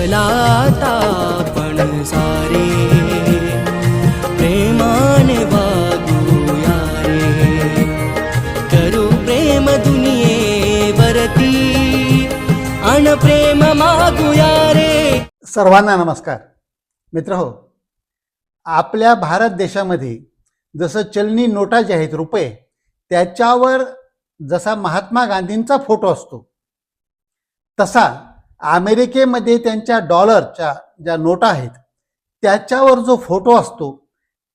चला आता सारे. प्रेमाने वागूया रे. करू प्रेम दुनियेवरती अन प्रेम मागूया रे. सर्वांना नमस्कार. मित्र हो आपल्या भारत देशामध्ये जसं चलनी नोटा ज्या आहेत रुपये त्याच्यावर जसा महात्मा गांधींचा फोटो असतो तसा अमेरिकेमध्ये त्यांच्या डॉलरच्या ज्या नोटा आहेत त्याच्यावर जो फोटो असतो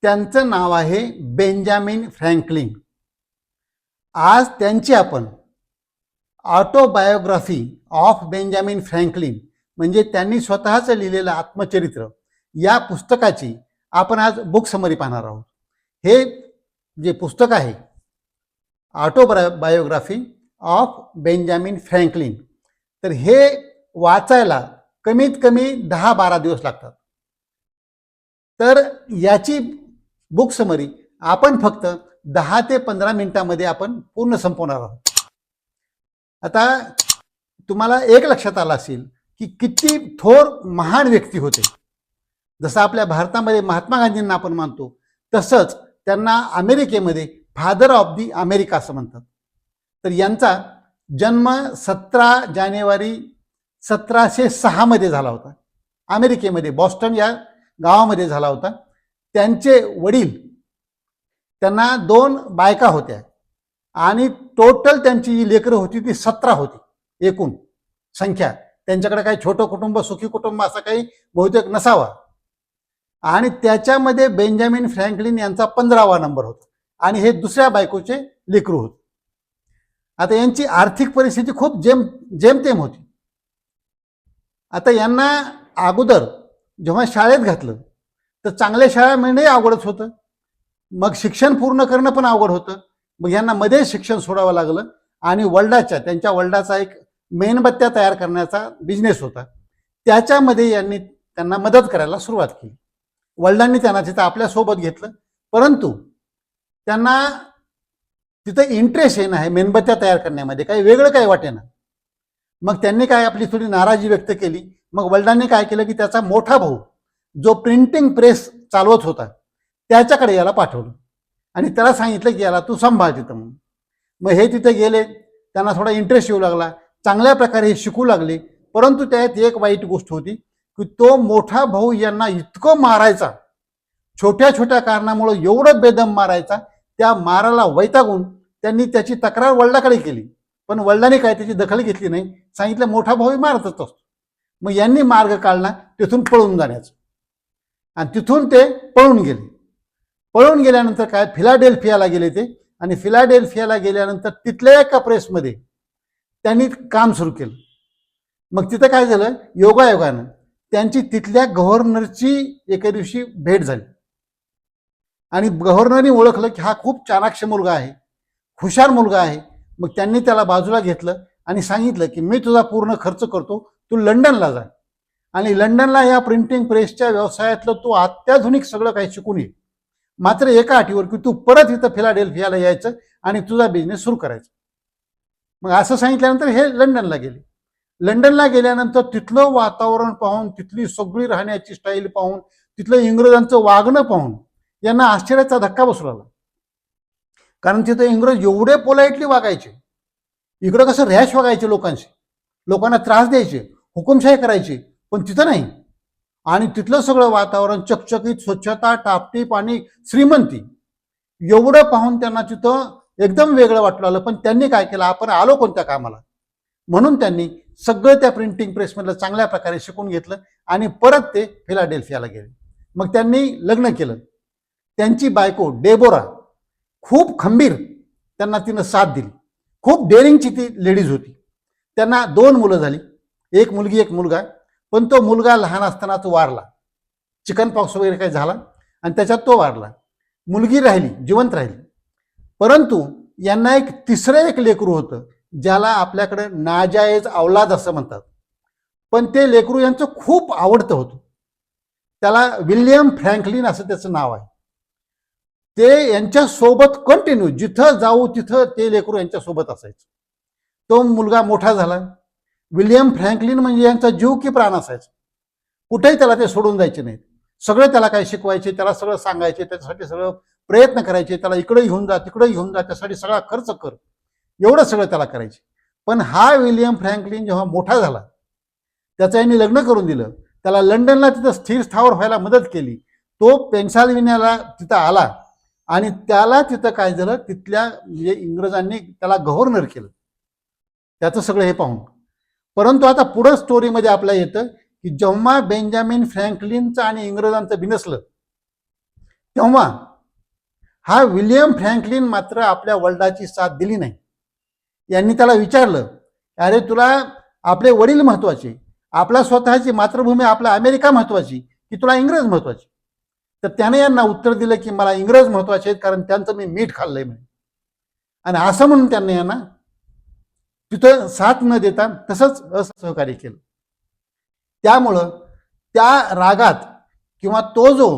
त्यांचं नाव आहे बेंजामिन फ्रँकलिन. आज त्यांची आपण ऑटोबायोग्राफी ऑफ बेंजामिन फ्रँकलिन म्हणजे त्यांनी स्वतःचं लिहिलेलं आत्मचरित्र या पुस्तकाची आपण आज बुक समरी पाहणार आहोत. हे जे पुस्तक आहे ऑटोबायोग्राफी ऑफ बेंजामिन फ्रँकलिन तर हे वाचायला कमीत कमी दहा बारा दिवस लागतात. तर याची बुक समरी आपण फक्त दहा ते पंधरा मिनिटामध्ये आपण पूर्ण संपवणार आहोत. आता तुम्हाला एक लक्षात आलं असेल की किती थोर महान व्यक्ती होते. जसं आपल्या भारतामध्ये महात्मा गांधींना आपण मानतो तसंच त्यांना अमेरिकेमध्ये फादर ऑफ दी अमेरिका असं म्हणतात. तर यांचा जन्म सतरा जानेवारी सतराशे सहामध्ये झाला होता. अमेरिकेमध्ये बॉस्टन या गावामध्ये झाला होता. त्यांचे वडील त्यांना दोन बायका होत्या. आणि टोटल त्यांची जी लेकरं होती ती सतरा होती एकूण संख्या. त्यांच्याकडे काही छोटं कुटुंब सुखी कुटुंब असं काही बहुतेक नसावा. आणि त्याच्यामध्ये बेंजामिन फ्रँकलिन यांचा पंधरावा नंबर होता. आणि हे दुसऱ्या बायकोचे लेकरू होते. आता यांची आर्थिक परिस्थिती खूप जेम जेमतेम होती. आता यांना अगोदर जेव्हा शाळेत घातलं तर चांगल्या शाळा मिळणंही अवघडच होतं. मग शिक्षण पूर्ण करणं पण अवघड होतं. मग यांना मध्येच शिक्षण सोडावं लागलं आणि वर्ल्डाच्या त्यांच्या वर्ल्डाचा एक मेणबत्त्या तयार करण्याचा बिझनेस होता. त्याच्यामध्ये यांनी त्यांना मदत करायला सुरुवात केली. वडिलांनी त्यांना तिथं आपल्यासोबत घेतलं. परंतु त्यांना तिथं इंटरेस्ट आहे मेणबत्त्या तयार करण्यामध्ये. काही वेगळं काही वाटेना. मग त्यांनी काय आपली थोडी नाराजी व्यक्त केली? मग वडिलांनी काय केलं की त्याचा मोठा भाऊ जो प्रिंटिंग प्रेस चालवत होता त्याच्याकडे याला पाठवलं. आणि त्याला सांगितलं की याला तू सांभाळ तिथं म्हणून. मग हे तिथे गेले त्यांना थोडा इंटरेस्ट येऊ लागला चांगल्या प्रकारे हे शिकू लागले. परंतु त्यात एक वाईट गोष्ट होती की तो मोठा भाऊ यांना इतकं मारायचा छोट्या छोट्या कारणामुळे एवढं बेदम मारायचा त्या माराला वैतागून त्यांनी त्याची तक्रार वडिलाकडे केली. पण वडिलांनी काय त्याची दखल घेतली नाही सांगितलं मोठा भाऊ मारतच असतो. मग यांनी मार्ग काढला तिथून पळून जाण्याचा. आणि तिथून ते पळून गेले. पळून गेल्यानंतर काय फिलाडेल्फियाला गेले ते. आणि फिलाडेल्फियाला गेल्यानंतर तिथल्या एका प्रेसमध्ये त्यांनी काम सुरू केलं. मग तिथं काय झालं योगायोगानं त्यांची तिथल्या गव्हर्नरची एके दिवशी भेट झाली. आणि गव्हर्नरनी ओळखलं की हा खूप चाणाक्ष मुलगा आहे हुशार मुलगा आहे मग त्यांनी त्याला बाजूला घेतलं आणि सांगितलं की मी तुझा पूर्ण खर्च करतो तू लंडनला जा. आणि लंडनला या प्रिंटिंग प्रेसच्या व्यवसायातलं तू अत्याधुनिक सगळं काही शिकून ये. मात्र एका अटीवर की तू परत इथं फिलाडेल्फियाला यायचं आणि तुझा बिझनेस सुरू करायचा. मग असं सांगितल्यानंतर हे लंडनला गेले. लंडनला गेल्यानंतर तिथलं वातावरण पाहून तिथली सगळी राहण्याची स्टाईल पाहून तिथलं इंग्रजांचं वागणं पाहून यांना आश्चर्याचा धक्का बसू लागला. कारण तिथं इंग्रज एवढे पोलाइटली वागायचे. इकडं कसं रॅश वागायचे लोकांशी. लोकांना त्रास द्यायचे हुकुमशाही करायची पण तिथं नाही. आणि तिथलं सगळं वातावरण चकचकीत स्वच्छता टापटीप आणि श्रीमंती. एवढं पाहून त्यांना तिथं एकदम वेगळं वाटलं आलं पण त्यांनी काय केलं आपण आलो कोणत्या कामाला? म्हणून त्यांनी सगळं त्या प्रिंटिंग प्रेसमधलं चांगल्या प्रकारे शिकून घेतलं आणि परत ते फिलाडेल्फियाला गेले. मग त्यांनी लग्न केलं. त्यांची बायको डेबोरा खूप खंबीर त्यांना तिनं साथ दिली. खूप डेअरिंगची ती लेडीज होती. त्यांना दोन मुलं झाली. एक मुलगी एक मुलगा. पण तो मुलगा लहान असताना तो वारला. चिकन पॉक्स वगैरे काही झाला आणि त्याच्यात तो वारला. मुलगी राहिली जिवंत राहिली. परंतु यांना एक तिसरं एक लेकरू होतं ज्याला आपल्याकडे नाजायज अवलाद असं म्हणतात. पण ते लेकरू यांचं खूप आवडतं होतं. त्याला विल्यम फ्रँकलिन असं त्याचं नाव आहे. ते यांच्यासोबत कंटिन्यू जिथं जाऊ तिथं ते लेकरू यांच्यासोबत असायचं. तो मुलगा मोठा झाला. विल्यम फ्रँकलिन म्हणजे यांचा जीव की प्राण असायचा. कुठेही त्याला ते सोडून जायचे नाहीत. सगळे त्याला काय शिकवायचे त्याला सगळं सांगायचे त्याच्यासाठी सगळं प्रयत्न करायचे त्याला इकडे घेऊन जा तिकडे घेऊन जा त्यासाठी सगळा खर्च कर. एवढं सगळं त्याला करायचे. पण हा विलियम फ्रँकलिन जेव्हा मोठा झाला त्याचं यांनी लग्न करून दिलं त्याला लंडनला तिथं स्थिर स्थावर व्हायला मदत केली तो पेन्सालविन्याला तिथं आला आणि त्याला तिथं काय झालं तिथल्या म्हणजे इंग्रजांनी त्याला गव्हर्नर केलं. त्याचं सगळं हे पाहून. परंतु आता पुढं स्टोरीमध्ये आपल्या येतं की जेव्हा बेंजामिन फ्रँकलिनचं आणि इंग्रजांचं बिनसलं तेव्हा हा विलियम फ्रँकलिन मात्र आपल्या वडिलाची साथ दिली नाही. यांनी त्याला विचारलं अरे तुला आपले वडील महत्त्वाचे आपला स्वतःची मातृभूमी आपला अमेरिका महत्वाची की तुला इंग्रज महत्वाची? तर त्याने यांना उत्तर दिलं की मला इंग्रज महत्त्वाचे आहेत कारण त्यांचं मी मीठ खाल्लंय म्हणे आणि असं म्हणून त्यांनी यांना तिथं साथ न देता तसंच असहकार्य केलं. त्यामुळं त्या रागात किंवा तो जो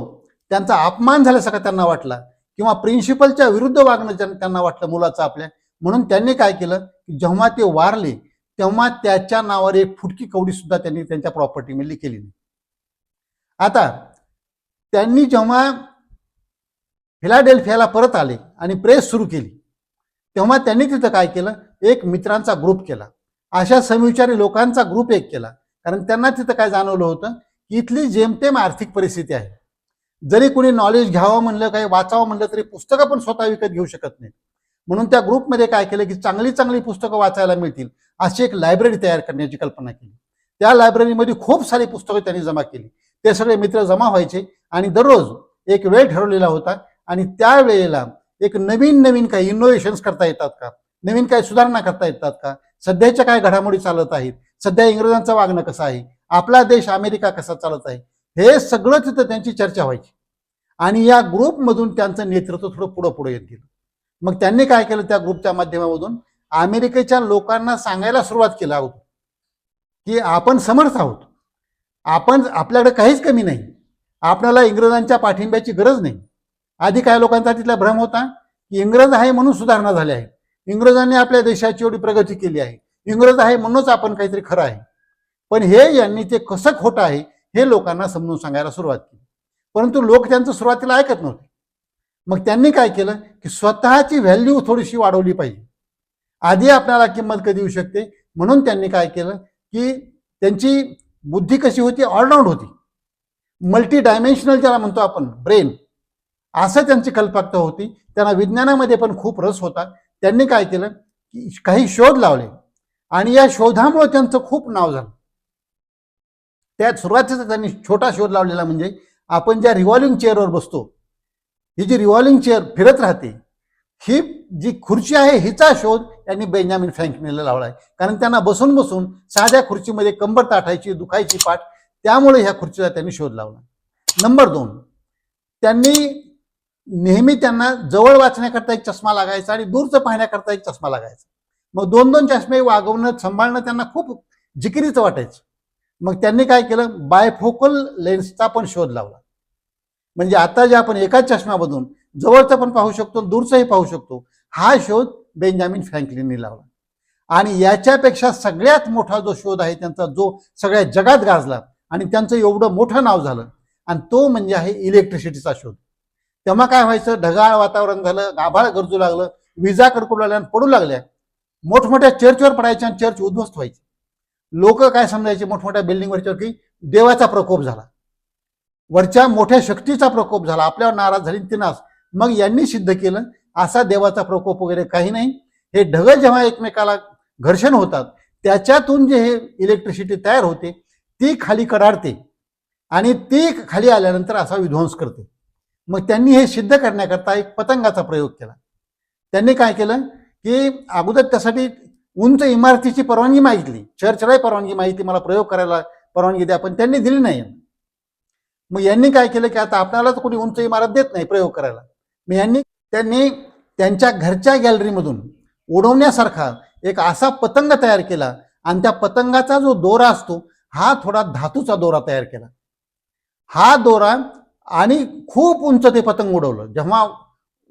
त्यांचा अपमान झाल्यासारखा त्यांना वाटला किंवा प्रिन्सिपलच्या विरुद्ध वागणं त्यांना वाटलं मुलाचं आपल्या म्हणून त्यांनी काय केलं की जेव्हा ते वारले तेव्हा त्याच्या नावावर एक फुटकी कवडी सुद्धा त्यांनी त्यांच्या प्रॉपर्टीमध्ये केली नाही. आता त्यांनी जेव्हा फिलाडेल्फियाला परत आले आणि प्रेस सुरू केली तेव्हा त्यांनी तिथं काय केलं? एक मित्रांचा ग्रुप केला. अशा समविचारी लोकांचा ग्रुप एक केला. कारण त्यांना तिथं काय जाणवलं होतं? की इथली जेमतेम आर्थिक परिस्थिती आहे. जरी कोणी नॉलेज घ्यावं म्हणलं काही वाचावं म्हणलं तरी पुस्तकं पण स्वतः विकत घेऊ शकत नाही म्हणून त्या ग्रुपमध्ये काय केलं की चांगली चांगली पुस्तकं वाचायला मिळतील. अशी एक लायब्ररी तयार करण्याची कल्पना केली. त्या लायब्ररीमध्ये खूप सारी पुस्तकं त्यांनी जमा केली. ते सगळे मित्र जमा व्हायचे आणि दररोज एक वेळ ठरवलेला होता आणि त्या वेळेला एक नवीन नवीन काही इनोव्हेशन्स करता येतात का? नवीन काही सुधारणा करता येतात का? सध्याच्या काय घडामोडी चालत आहेत? सध्या इंग्रजांचं वागणं कसं आहे? आपला देश अमेरिका कसा चालत आहे? हे सगळं तिथं त्यांची चर्चा व्हायची. आणि या ग्रुपमधून त्यांचं नेतृत्व थोडं पुढं पुढे येत गेलं. मग त्यांनी काय केलं त्या ग्रुपच्या माध्यमामधून? अमेरिकेच्या लोकांना सांगायला सुरुवात केला होती की आपण समर्थ आहोत. आपण आपल्याकडे काहीच कमी नाही. आपल्याला इंग्रजांच्या पाठिंब्याची गरज नाही. आधी काय लोकांचा तिथला भ्रम होता की इंग्रज आहे म्हणून सुधारणा झाल्या आहे. इंग्रजांनी आपल्या देशाची एवढी प्रगती केली आहे. इंग्रज आहे म्हणूनच आपण काहीतरी खरं आहे. पण हे यांनी ते कसं खोटं आहे हे लोकांना समजून सांगायला सुरुवात केली. परंतु लोक त्यांचं सुरुवातीला ऐकत नव्हते. मग त्यांनी काय केलं की स्वतःची व्हॅल्यू थोडीशी वाढवली पाहिजे. आधी आपल्याला किंमत कधी येऊ शकते? म्हणून त्यांनी काय केलं की त्यांची बुद्धी कशी होती? ऑलराऊंड होती. मल्टी डायमेन्शनल ज्याला म्हणतो आपण ब्रेन असं त्यांची कल्पकता होती. त्यांना विज्ञानामध्ये पण खूप रस होता. त्यांनी काय केलं? की काही शोध लावले. आणि या शोधामुळे त्यांचं खूप नाव झालं. त्यात सुरुवातीचा त्यांनी छोटा शोध लावलेला म्हणजे आपण ज्या रिव्हॉल्विंग चेअरवर बसतो ही जी रिव्हॉल्विंग चेअर फिरत राहते ही जी खुर्ची आहे हिचा शोध त्यांनी बेंजामिन फ्रँकनेला लावला आहे कारण त्यांना बसून बसून साध्या खुर्चीमध्ये कंबर ताठायची दुखायची पाठ त्यामुळे ह्या खुर्चीचा त्यांनी शोध लावला. नंबर दोन त्यांनी नेहमी त्यांना जवळ वाचण्याकरता एक चष्मा लागायचा आणि दूरचं पाहण्याकरता एक चष्मा लागायचा. मग दोन दोन चष्मे वागवणं सांभाळणं त्यांना खूप जिकिरीचं वाटायचं. मग त्यांनी काय केलं? बायफोकल लेन्सचा पण शोध लावला. म्हणजे आता जे आपण एकाच चष्म्यामधून जवळचं पण पाहू शकतो दूरचंही पाहू शकतो. हा शोध बेंजामिन फ्रँकलिनने लावला. आणि याच्यापेक्षा सगळ्यात मोठा जो शोध आहे त्यांचा जो सगळ्या जगात गाजला आणि त्यांचं एवढं मोठं नाव झालं आणि तो म्हणजे आहे इलेक्ट्रिसिटीचा शोध. तेव्हा काय व्हायचं? ढगाळ वातावरण झालं गाभाळ गरजू लागलं विजा कडकू लागल्या आणि पडू लागल्या. मोठमोठ्या चर्चवर पडायच्या आणि चर्च उद्ध्वस्त व्हायची. लोक काय समजायचे मोठमोठ्या बिल्डिंगवरच्या की देवाचा प्रकोप झाला. वरच्या मोठ्या शक्तीचा प्रकोप झाला. आपल्यावर नाराज झाली तिनास मग यांनी सिद्ध केलं असा देवाचा प्रकोप वगैरे काही नाही. हे ढग जेव्हा एकमेकाला घर्षण होतात त्याच्यातून जे हे इलेक्ट्रिसिटी तयार होते ती खाली कडाडते आणि ती खाली आल्यानंतर असा विध्वंस करते. मग त्यांनी हे सिद्ध करण्याकरता एक पतंगाचा प्रयोग केला. त्यांनी काय केलं की अगोदर त्यासाठी उंच इमारतीची परवानगी मागितली. चर्चलाही परवानगी माहिती मला प्रयोग करायला परवानगी द्या पण त्यांनी दिली नाही. मग यांनी काय केलं की आता आपल्याला तर कोणी उंच इमारत देत नाही प्रयोग करायला. मग यांनी त्यांनी त्यांच्या घरच्या गॅलरीमधून उडवण्यासारखा एक असा पतंग तयार केला आणि त्या पतंगाचा जो दोरा असतो हा थोडा धातूचा दोरा तयार केला. हा दोरा आणि खूप उंच ते पतंग उडवलं. जेव्हा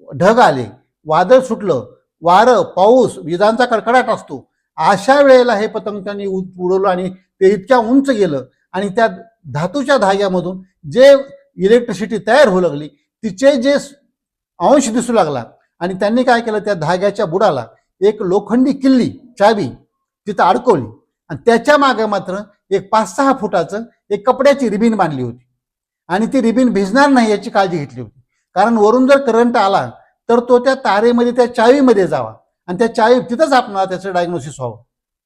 ढग आले वादळ सुटलं वारं पाऊस विजांचा कडकडाट असतो अशा वेळेला हे पतंग त्यांनी उ- उडवलं आणि ते इतक्या उंच गेलं आणि त्या धातूच्या धाग्यामधून जे इलेक्ट्रिसिटी तयार होऊ लागली तिचे जे अंश दिसू लागला आणि त्यांनी काय केलं? त्या धाग्याच्या बुडाला एक लोखंडी किल्ली चावी तिथं अडकवली. आणि त्याच्यामागे मात्र एक पाच सहा फुटाचं एक कपड्याची रिबीन बांधली होती. आणि ती रिबीन भिजणार नाही याची काळजी घेतली होती. कारण वरून जर करंट आला तर तो त्या तारेमध्ये त्या चावीमध्ये जावा. आणि त्या चावी तिथंच आपणाला त्याचं डायग्नोसिस व्हावं.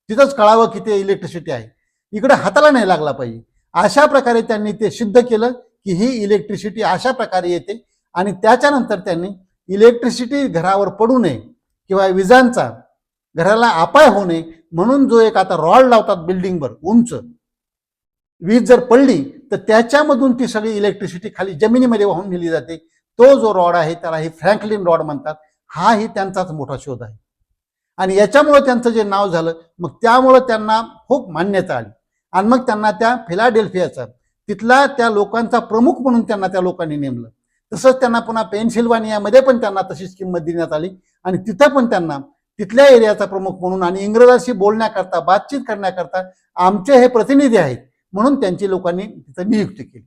तिथंच कळावं की ते इलेक्ट्रिसिटी आहे. इकडे हाताला नाही लागला पाहिजे. अशा प्रकारे त्यांनी ते सिद्ध केलं की ही इलेक्ट्रिसिटी अशा प्रकारे येते. आणि त्याच्यानंतर त्यांनी इलेक्ट्रिसिटी घरावर पडू नये किंवा विजांचा घराला अपाय होऊ नये म्हणून जो एक आता रॉड लावतात बिल्डिंगवर उंच वीज जर पडली तर त्याच्यामधून ती सगळी इलेक्ट्रिसिटी खाली जमिनीमध्ये वाहून नेली जाते. तो जो रॉड आहे त्याला हे फ्रँकलिन रॉड म्हणतात. हा ही त्यांचाच मोठा शोध आहे. आणि याच्यामुळं त्यांचं जे नाव झालं मग त्यामुळं त्यांना खूप मान्यता आली. आणि मग त्यांना त्या फिलाडेल्फियाचा तिथला त्या लोकांचा प्रमुख म्हणून त्यांना त्या लोकांनी नेमलं. तसंच त्यांना पुन्हा पेन्सिल्वानियामध्ये पण त्यांना तशीच किंमत देण्यात आली. आणि तिथं पण त्यांना तिथल्या एरियाचा प्रमुख म्हणून आणि इंग्रजांशी बोलण्याकरता बातचीत करण्याकरता आमचे हे प्रतिनिधी आहेत म्हणून त्यांची लोकांनी तिथं नियुक्ती केली.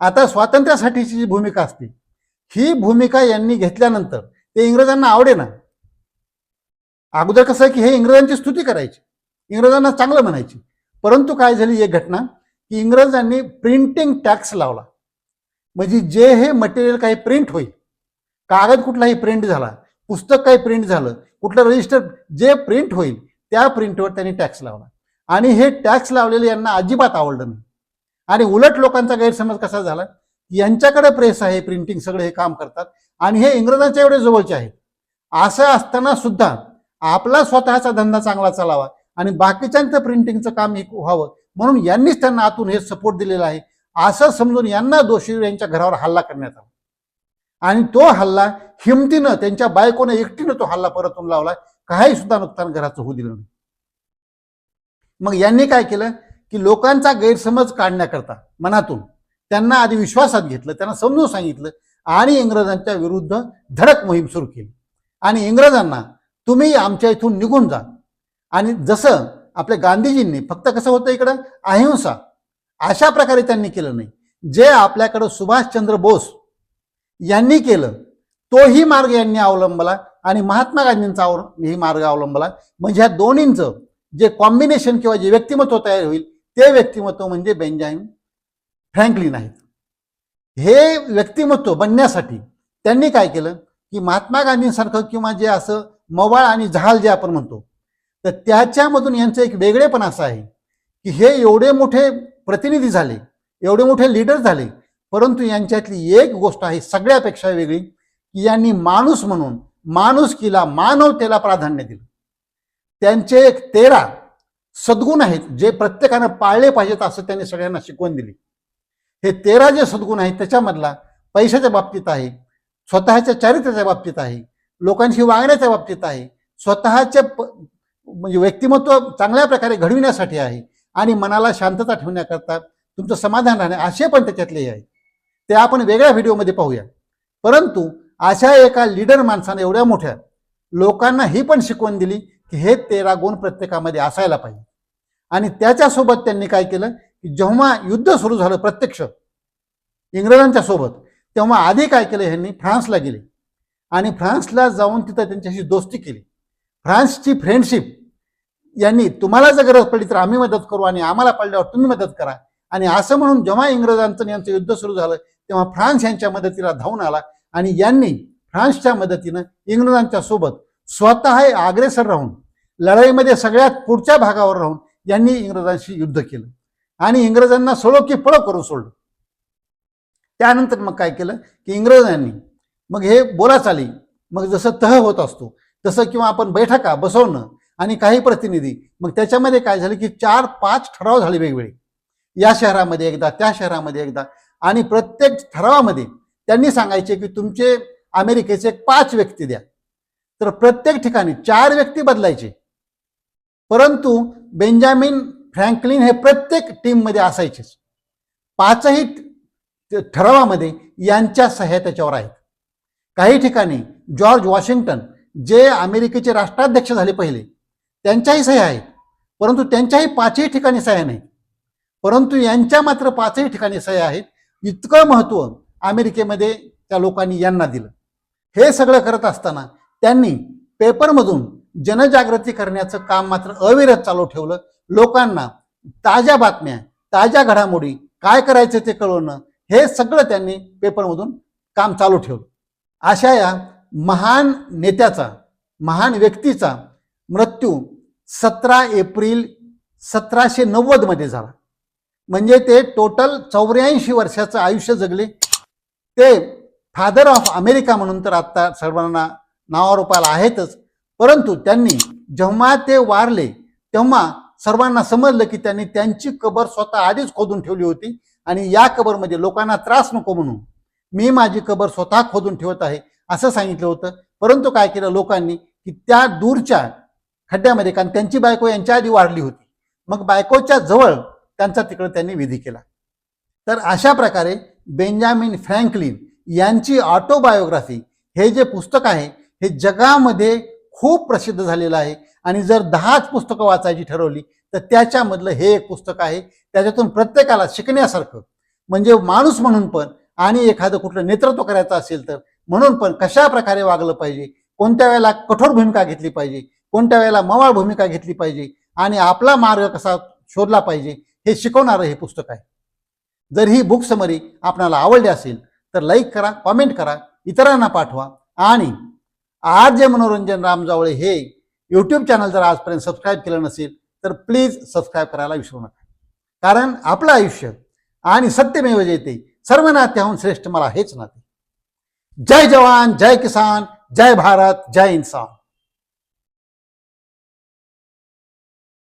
आता स्वातंत्र्यासाठीची जी भूमिका असते ही भूमिका यांनी घेतल्यानंतर ते इंग्रजांना आवडे ना अगोदर कसं आहे की हे इंग्रजांची स्तुती करायची इंग्रजांना चांगलं म्हणायची. परंतु काय झाली एक घटना की इंग्रजांनी प्रिंटिंग टॅक्स लावला. म्हणजे जे हे मटेरियल काही प्रिंट होईल कागद कुठलाही प्रिंट झाला पुस्तक काही प्रिंट झालं कुठलं रजिस्टर जे प्रिंट होईल त्या प्रिंटवर त्यांनी टॅक्स लावला आणि हे टॅक्स लावलेले यांना अजिबात आवडलं नाही. आणि उलट लोकांचा गैरसमज कसा झाला? यांच्याकडे प्रेस आहे प्रिंटिंग सगळे हे काम करतात. आणि हे इंग्रजांच्या एवढे जवळचे आहेत. असं असताना सुद्धा आपला स्वतःचा धंदा चांगला चालावा आणि बाकीच्यांचं प्रिंटिंगचं काम हे व्हावं. म्हणून यांनीच त्यांना आतून हे सपोर्ट दिलेला आहे. असं समजून यांना दोषी यांच्या घरावर हल्ला करण्यात आला. आणि तो हल्ला हिमतीनं त्यांच्या बायकोनं एकटीनं तो हल्ला परतून लावला. काही सुद्धा नुकसान घराचं होऊ दिलं नाही. मग यांनी काय केलं? की लोकांचा गैरसमज काढण्याकरता मनातून त्यांना आधी विश्वासात घेतलं त्यांना समजून सांगितलं आणि इंग्रजांच्या विरुद्ध धडक मोहीम सुरू केली. आणि इंग्रजांना तुम्ही आमच्या इथून निघून जा. आणि जसं आपल्या गांधीजींनी फक्त कसं होतं इकडं? अहिंसा अशा प्रकारे त्यांनी केलं नाही. जे आपल्याकडं सुभाषचंद्र बोस यांनी केलं तोही मार्ग यांनी अवलंबला आणि महात्मा गांधींचा ही मार्ग अवलंबला. म्हणजे ह्या दोन्हींचं जे कॉम्बिनेशन किंवा जे व्यक्तिमत्व तयार होईल ते व्यक्तिमत्व म्हणजे बेंजामिन फ्रँकलिन आहेत. हे व्यक्तिमत्व बनण्यासाठी त्यांनी काय केलं की महात्मा गांधींसारखं किंवा जे असं मवाळ आणि जहाल जे आपण म्हणतो तर त्याच्यामधून यांचं एक वेगळेपण असं आहे की हे एवढे मोठे प्रतिनिधी झाले एवढे मोठे लीडर झाले. परंतु यांच्यातली एक गोष्ट आहे सगळ्यापेक्षा वेगळी की यांनी माणूस म्हणून माणुसकीला मानवतेला प्राधान्य दिलं. त्यांचे एक तेरा सद्गुण आहेत जे प्रत्येकानं पाळले पाहिजेत असं त्यांनी सगळ्यांना शिकवण दिली. हे तेरा जे सद्गुण आहेत त्याच्यामधला पैशाच्या बाबतीत आहे स्वतःच्या चारित्र्याच्या बाबतीत आहे लोकांशी वागण्याच्या बाबतीत आहे स्वतःचे प म्हणजे व्यक्तिमत्व चांगल्या प्रकारे घडविण्यासाठी आहे आणि मनाला शांतता ठेवण्याकरता तुमचं समाधान राहणे असे पण त्याच्यातले आहेत ते आपण वेगळ्या व्हिडिओमध्ये पाहूया. परंतु अशा एका लीडर माणसाने एवढ्या मोठ्या लोकांना ही पण शिकवण दिली की हे तेरा गुण प्रत्येकामध्ये असायला पाहिजे. आणि त्याच्यासोबत त्यांनी काय केलं की जेव्हा युद्ध सुरू झालं प्रत्यक्ष इंग्रजांच्या सोबत तेव्हा आधी काय केलं ह्यांनी? फ्रान्सला गेले. आणि फ्रान्सला जाऊन तिथं त्यांच्याशी दोस्ती केली. फ्रान्सची फ्रेंडशिप यांनी तुम्हाला जर गरज पडली तर आम्ही मदत करू आणि आम्हाला पडल्यावर तुम्ही मदत करा. आणि असं म्हणून जेव्हा इंग्रजांचं यांचं युद्ध सुरू झालं तेव्हा फ्रान्स यांच्या मदतीला धावून आला आणि यांनी फ्रान्सच्या मदतीनं इंग्रजांच्या सोबत स्वतः अग्रेसर राहून लढाईमध्ये सगळ्यात पुढच्या भागावर राहून यांनी इंग्रजांशी युद्ध केलं. आणि इंग्रजांना सोडो की पळो करून सोडलं त्यानंतर मग काय केलं की इंग्रजांनी मग हे बोलाचाली मग जसं तह होत असतो तसं किंवा आपण बैठका बसवणं आणि काही प्रतिनिधी. मग त्याच्यामध्ये काय झालं की चार पाच ठराव झाले वेगवेगळे. या शहरामध्ये एकदा त्या शहरामध्ये एकदा. आणि प्रत्येक ठरावामध्ये त्यांनी सांगायचे की तुमचे अमेरिकेचे पाच व्यक्ती द्या. तर प्रत्येक ठिकाणी चार व्यक्ती बदलायचे. परंतु बेंजामिन फ्रँकलिन हे प्रत्येक टीममध्ये असायचेच. पाचही ठरावामध्ये यांच्या सह्या त्याच्यावर आहेत. काही ठिकाणी जॉर्ज वॉशिंग्टन जे अमेरिकेचे राष्ट्राध्यक्ष झाले पहिले त्यांच्याही सह्या आहेत. परंतु त्यांच्याही पाचही ठिकाणी सह्या नाही. परंतु यांच्या मात्र पाचही ठिकाणी सह्या आहेत. इतकं महत्त्व अमेरिकेमध्ये त्या लोकांनी यांना दिलं. हे सगळं करत असताना त्यांनी पेपरमधून जनजागृती करण्याचं काम मात्र अविरत चालू ठेवलं. लोकांना ताज्या बातम्या ताज्या घडामोडी काय करायचं ते कळवणं हे सगळं त्यांनी पेपरमधून काम चालू ठेवलं. अशा या महान नेत्याचा महान व्यक्तीचा मृत्यू सतरा एप्रिल सतराशे नव्वदमध्ये झाला. म्हणजे ते टोटल चौऱ्याऐंशी वर्षाचं आयुष्य जगले. ते फादर ऑफ अमेरिका म्हणून तर आत्ता सर्वांना नावारोपाला आहेतच. परंतु त्यांनी जेव्हा ते वारले तेव्हा सर्वांना समजलं की त्यांनी त्यांची कबर स्वतः आधीच खोदून ठेवली होती आणि या कबरमध्ये लोकांना त्रास नको म्हणून मी माझी कबर स्वतः खोदून ठेवत आहे असं सांगितलं होतं. परंतु काय केलं लोकांनी की त्या दूरच्या खड्ड्यामध्ये कारण त्यांची बायको यांच्या आधी वाढली होती. मग बायकोच्या जवळ त्यांचा तिकडं त्यांनी विधी केला. तर अशा प्रकारे बेंजामिन फ्रँकलिन यांची ऑटोबायोग्राफी हे जे पुस्तक आहे हे जगामध्ये खूप प्रसिद्ध झालेलं आहे. आणि जर दहाच पुस्तकं वाचायची ठरवली तर त्याच्यामधलं हे एक पुस्तक आहे. त्याच्यातून प्रत्येकाला शिकण्यासारखं म्हणजे माणूस म्हणून पण आणि एखादं कुठलं नेतृत्व करायचं असेल तर म्हणून पण कशा प्रकारे वागलं पाहिजे कोणत्या वेळेला कठोर भूमिका घेतली पाहिजे कोणत्या वेळेला मवाळ भूमिका घेतली पाहिजे आणि आपला मार्ग कसा शोधला पाहिजे हे शिकवणारं हे पुस्तक आहे. जर ही बुक समरी आपणाला आवडली असेल तर लाईक करा कॉमेंट करा इतरांना पाठवा आणि आज जे मनोरंजन रामजावळे हे यूट्यूब चॅनल जर आजपर्यंत सबस्क्राईब केलं नसेल तर प्लीज सबस्क्राईब करायला विसरू नका. कारण आपलं आयुष्य आणि सत्यमेव जयते सर्व नात्याहून श्रेष्ठ मला हेच नाते. जय जवान जय किसान जय भारत जय इन्सान.